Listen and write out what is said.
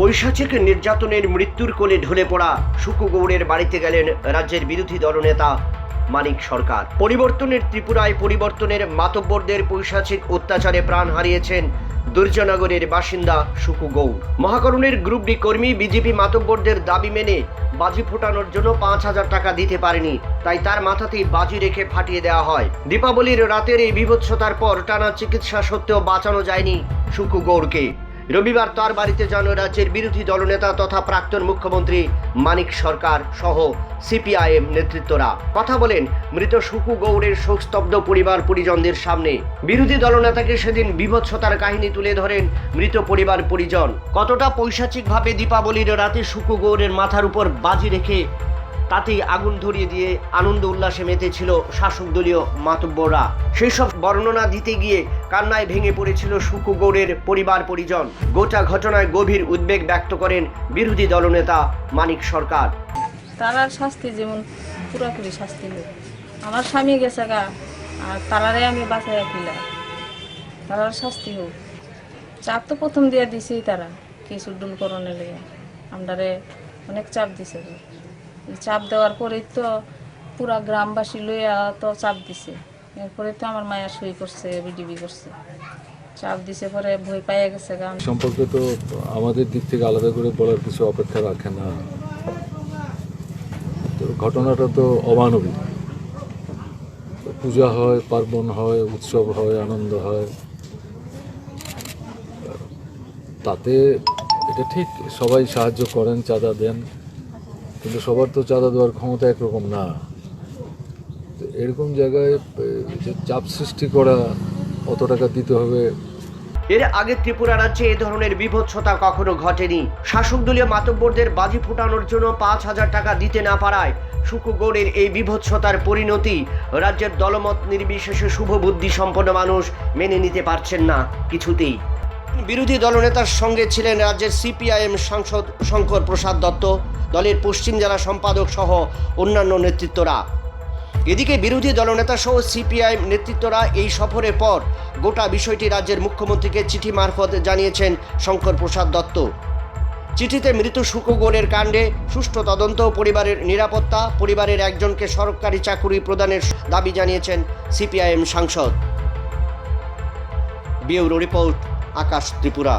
পৈশাচিক নির্যাতনের মৃত্যুর কোলে ঢলে পড়া সুকু গৌড়ের বাড়িতে গেলেন রাজ্যের বিরোধী দলনেতা মানিক সরকার। পরিবর্তনের ত্রিপুরায় পরিবর্তনের মাতব্বরদের পৈশাচিক অত্যাচারে প্রাণ হারিয়েছেন দুর্জনগরের বাসিন্দা সুকু গৌড় মহাকরণের গ্রুপ ডি কর্মী বিজেপি মাতব্বরদের দাবি মেনে বাজি ফোটানোর জন্য পাঁচ হাজার টাকা দিতে পারেনি, তাই তার মাথাতেই বাজি রেখে ফাটিয়ে দেওয়া হয়। দীপাবলির রাতের এই বিভৎসতার পর টানা চিকিৎসা সত্ত্বেও বাঁচানো যায়নি সুকু গৌড়কে রবিবার তার বাড়িতে যান রাজ্যের বিরোধী দলনেতা তথা প্রাক্তন মুখ্যমন্ত্রী মানিক সরকার সহ সিপিআইএম নেতৃত্বরা। কথা বলেন মৃত সুকু গৌড়ের শোকস্তব্ধ পরিবার পরিজনদের সামনে। বিরোধী দলনেতাকে সেদিন বিভৎসতার কাহিনী তুলে ধরেন মৃত পরিবার পরিজন। কতটা পৈশাচিকভাবে দীপাবলির রাতে সুকু গৌড়ের মাথার উপর বাজি রেখে তাতেই আগুন ধরিয়ে দিয়ে আনন্দ উল্লাসে মেতেছিল শাসক দলীয় মাতব্বররা। সেই সব বর্ণনা দিতে গিয়ে কান্নায় ভেঙে পড়েছিল সুকু গৌড়ের পরিবার পরিজন। গোটা ঘটনায় গভীর উদ্বেগ ব্যক্ত করেন বিরোধী দলনেতা মানিক সরকার। তারার শাস্তি যেমন পুরোপুরি শাস্তি আমার স্বামী গেছে গা, আর তারারে আমি বাঁচাই রাখিলাম। তারার শাস্তি হোক। চাপ তো প্রথম দিয়ে দিছেই তারা কেস উড্ডুল করণে লেগে আমরারে অনেক চাপ দিছে। চাপ দেওয়ার পরেই তো পুরা গ্রামবাসী লইয়া তো চাপ দিছে। এরপরে তো আমার মায়া সই করছে, বিডিবি করছে। চাপ দিছে পরে ভয় পাইয়া গেছে গা সম্পর্কে তো আমাদের দিক থেকে আলাদা করে বলার কিছু অপেক্ষা রাখে না। তো ঘটনাটা তো অমানবিক। পূজা হয়, পার্বণ হয়, উৎসব হয়, আনন্দ হয়। তাতে এটা ঠিক, সবাই সাহায্য করেন, চাঁদা দেন। কিন্তু সবার তো চাঁদা দেওয়ার ক্ষমতা একরকম না। তো এরকম জায়গায় চাপ সৃষ্টি করা অত টাকা দিতে হবে। এর আগে ত্রিপুরা রাজ্যে এ ধরনের বিভৎসতা কখনো ঘটেনি। শাসক দলীয় মাতব্বরদের বাজি ফুটানোর জন্য পাঁচ হাজার টাকা দিতে না পারায় সুকুগৌড়ের এই বিভৎসতার পরিণতি রাজ্যের দলমত নির্বিশেষে শুভ বুদ্ধি সম্পন্ন মানুষ মেনে নিতে পারছেন না কিছুতেই। বিরোধী দলনেতার সঙ্গে ছিলেন রাজ্যের সিপিআইএম সাংসদ শঙ্কর প্রসাদ দত্ত, দলের পশ্চিম জেলা সম্পাদক সহ অন্যান্য নেতৃত্বরা। এদিকে বিরোধী দলনেতা সহ সিপিআইএম নেতৃত্বরা এই সফরের পর গোটা বিষয়টি রাজ্যের মুখ্যমন্ত্রীকে চিঠি মারফত জানিয়েছেন শঙ্কর প্রসাদ দত্ত। চিঠিতে মৃত সুকগণের কাণ্ডে সুষ্ঠু তদন্ত, পরিবারের নিরাপত্তা, পরিবারের একজনকে সরকারি চাকুরি প্রদানের দাবি জানিয়েছেন সিপিআইএম সাংসদ। Bureau report. আকাশ ত্রিপুরা।